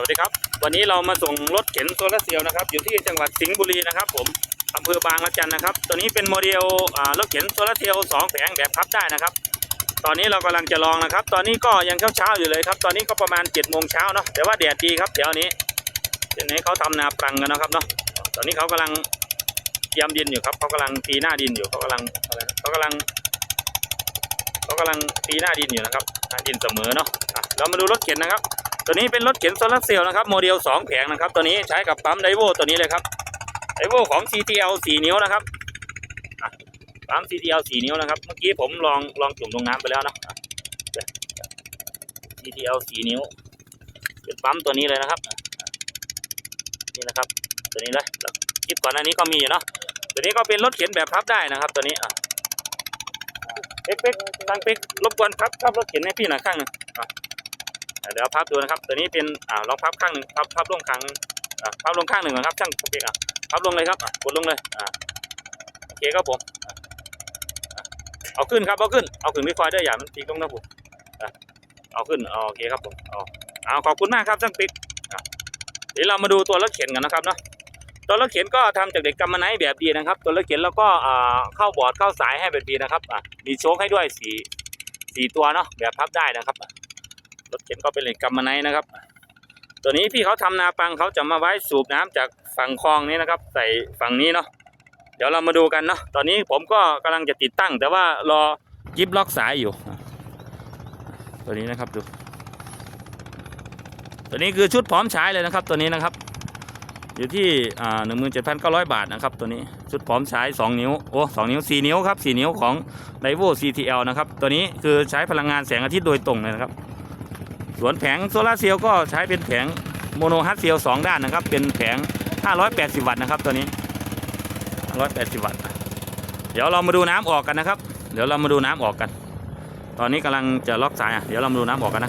วัสดีครับ วันนี้เรามาส่งรถเข็นโซลาร์เซลล์นะครับ อยู่ที่จังหวัดสิงห์บุรีนะครับ ผมอำเภอบางละจันนะครับ ตัวนี้เป็นโมเดลรถเข็นโซลาร์เซลล์สองแผงแบบพับได้นะครับ ตอนนี้เรากำลังจะลองนะครับ ตอนนี้ก็ยังเช้าๆอยู่เลยครับ ตอนนี้ก็ประมาณ7จ็ดโมงเช้าเนาะ แต่ว่าแดดดีครับเดี๋ยวนี้เดี๋ยวนี้เขาทำนาปรังกันนะครับเนาะ ตอนนี้เขากำลังเตรียมดินอยู่ครับ เขากำลังตีหน้าดินอยู่ เขากำลังอะไรเขากำลังเขากำลังตีหน้าดินอยู่นะครับหน้าดินเสมอเนาะเรามาดูรถเข็นนะครับ ตัวนี้เป็นรถเข็นโซลาร์เซลล์นะครับโมเดล 2 แผงนะครับตัวนี้ใช้กับปั๊มไดโวตัวนี้เลยครับไดโวของ CTL 4 นิ้วนะครับปั๊ม CTL 4 นิ้วนะครับ เมื่อกี้ผมลองลองจุ่มลงน้ำไปแล้วนะ CTL 4 นิ้วเป็นปั๊มตัวนี้เลยนะครับ นี่นะครับ ตัวนี้เลยแล้วคลิปก่อนหน้านี้ก็มีอยู่เนาะตัวนี้ก็เป็นรถเข็นแบบพับได้นะครับตัวนี้อะอะเป๊กเป๊กตังเป๊กรบกวนพับพับรถเข็นให้พี่หน่อยข้างหนึ่งอะ เดี๋ยวพับดูนะครับ ตัวนี้เป็นอ่าลองพับข้างหนึ่งพับพับลงข้างอ่าพับลงข้างหนึ่งก่อนครับช่างโอเคอะพับลงเลยครับกดลงเลยอ่าโอเคครับผมเอาขึ้นครับเอาขึ้นเอาขึ้นไม่คอยได้อย่ามันตีลงนะผมเอาขึ้นโอเคครับผมเอาเอาขอบคุณมากครับช่างปิ๊กเดี๋ยวเรามาดูตัวรถเข็นกันนะครับเนาะตัวรถเข็นก็ทำจากเด็กกำมะไนแบบดีนะครับ ตัวรถเข็นแล้วก็เข้าบอร์ดเข้าสายให้แบบดีนะครับมีโชคให้ด้วยสีสีตัวเนาะแบบพับได้นะครับ รถเข็นก็เป็นเหล็กกำมะไนนะครับ ตัวนี้พี่เขาทำนาปังเขาจะมาไว้สูบน้ำจากฝั่งคลองนี้นะครับ ใส่ฝั่งนี้เนาะเดี๋ยวเรามาดูกันเนาะตอนนี้ผมก็กำลังจะติดตั้ง แต่ว่ารอยิบล็อกสายอยู่ ตัวนี้นะครับดูตัวนี้คือชุดพร้อมใช้เลยนะครับ ตัวนี้นะครับ อยู่ที่หนึ่งหมื่นเจ็ดพันเก้าร้อยบาทนะครับ ตัวนี้ชุดพร้อมใช้สองนิ้วโอ้สองนิ้วสี่นิ้วครับสี่นิ้วของไดโว CTL นะครับ ตัวนี้คือใช้พลังงานแสงอาทิตย์โดยตรงเลยนะครับ ส่วนแผงโซลาเซลล์ก็ใช้เป็นแผงโมโนฮัตเซลล์สองด้านนะครับ เป็นแผง 580 วัตต์นะครับตัวนี้ 580 วัตต์ เดี๋ยวเรามาดูน้ำออกกันนะครับ เดี๋ยวเรามาดูน้ำออกกัน ตอนนี้กำลังจะล็อกสายอะ เดี๋ยวเรามาดูน้ำออกกันนะครับ